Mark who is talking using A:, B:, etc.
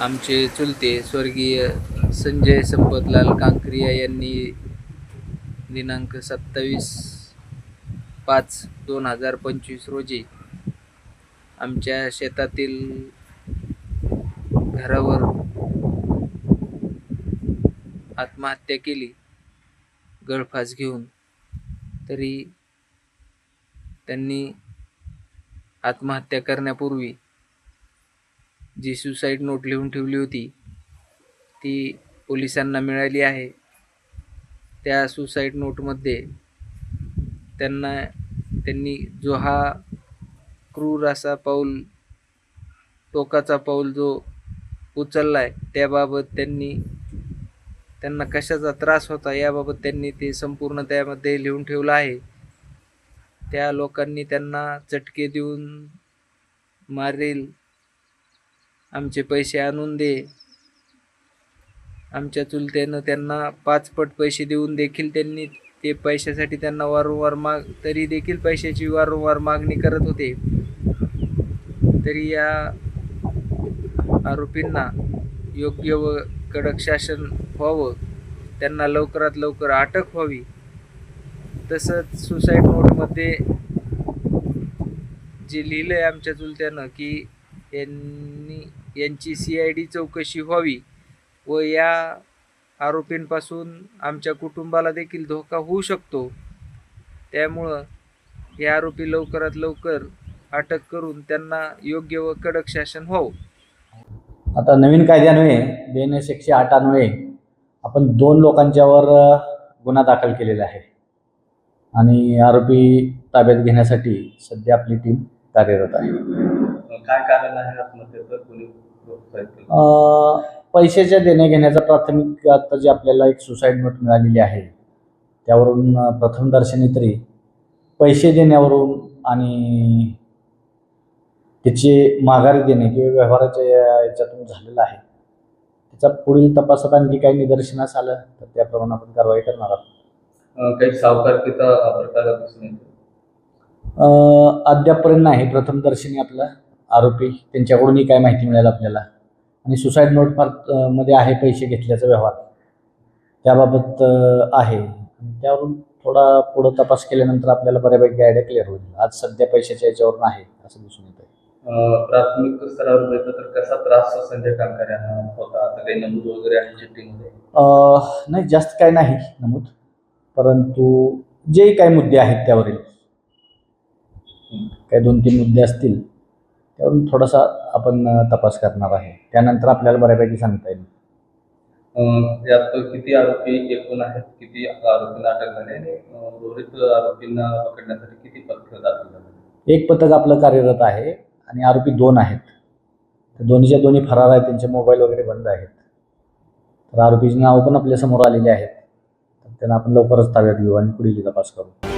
A: आमचे चुलते स्वर्गीय संजय संपतलाल कांक्रिया यांनी दिनांक सत्तावीस पाच दोन हजार पंचवीस रोजी आमच्या शेतातील घरावर आत्महत्या केली गळफास घेऊन. तरी त्यांनी आत्महत्या करण्यापूर्वी जी सुसाईड नोट लिहून ठेवली होती ती पोलिसांना मिळाली आहे. त्या सुसाईड नोटमध्ये त्यांना त्यांनी जो हा क्रूर असा पाऊल टोकाचा पाऊल जो उचलला आहे त्याबाबत त्यांनी त्यांना कशाचा त्रास होता याबाबत त्यांनी ते संपूर्ण त्यामध्ये लिहून ठेवलं आहे. त्या लोकांनी त्यांना चटके देऊन मारेल. आमचे पैसे आणून दे. आमच्या चुलत्यानं त्यांना पाचपट पैसे देऊन देखील त्यांनी ते पैशासाठी त्यांना वारंवार माग तरी देखील पैशाची वारंवार मागणी करत होते. तरी या आरोपींना योग्य व कडक शासन व्हावं. त्यांना लवकरात लवकर अटक व्हावी. तसंच सुसाईड नोटमध्ये जे लिहिलं आहे आमच्या चुलत्यानं की यांनी यांची सी आय डी चौकशी व्हावी व या आरोपींपासून आमच्या कुटुंबाला देखील धोका होऊ शकतो. त्यामुळं हे आरोपी लवकरात लवकर अटक करून त्यांना योग्य व कडक शासन व्हावं.
B: आता नवीन कायद्यान्वये बी एन एस एकशे आठ अन्वये आपण दोन लोकांच्यावर गुन्हा दाखल केलेला आहे. आणि आरोपी ताब्यात घेण्यासाठी सध्या आपली टीम कार्यरत आहे.
C: काय कारण आहे आत्महत्येचं कोणी प्रोत्साहित केलं?
B: अ, पैशाच्या प्राथमिक आता जी आपल्याला एक सुसाईड नोट मिळालेली आहे त्यावरून अ, प्रथमदर्शनी तरी पैसे देण्यावरून आणि त्याची माघारी देणे किंवा व्यवहाराच्या या- याच्यातून झालेला आहे. त्याचा पुढील तपासात आणखी काही निदर्शनास आलं तर त्याप्रमाणे आपण कारवाई करणार आहोत.
C: अं, काही सावकारकीचा प्रकार दिसून येतो.
B: अ, अद्यापपर्यंत नाही. प्रथमदर्शनी आपला. आरोपी त्यांच्याकडूनही काय माहिती मिळेल आपल्याला? आणि सुसाईड नोट फारमध्ये आहे पैसे घेतल्याचा व्यवहार. त्याबाबत आहे. त्यावरून थोडा पुढं तपास केल्यानंतर आपल्याला बऱ्यापैकी आयडिया क्लिअर होईल. आज सध्या पैशाच्या याच्यावरून आहे असं दिसून येतं
C: प्राथमिक स्तरावर बघितलं तर कसा त्रास संजय होता? असं काही नमूद वगैरे आहे चिठ्ठीमध्ये?
B: अ, नाही जास्त काय नाही नमूद. परंतु जेही काही मुद्दे आहेत त्यावरील काही दोन तीन मुद्दे असतील त्यावरून थोडासा आपण तपास करणार आहे. त्यानंतर आपल्याला बऱ्यापैकी सांगता येईल.
C: यात किती आरोपी एकूण आहेत? किती आरोपींना अटक झाली आणि उर्वरित आरोपींना पकडण्यासाठी किती पथकं दाखल झाली?
B: एक पथक आपलं कार्यरत आहे आणि आरोपी दोन आहेत. तर दोन्हीच्या दोन्ही फरार आहेत त्यांचे मोबाईल वगैरे बंद आहेत. तर आरोपीची नावं पण आपल्यासमोर आलेली आहेत. तर त्यांना आपण लवकरच ताब्यात घेऊ आणि पुढील तपास करू.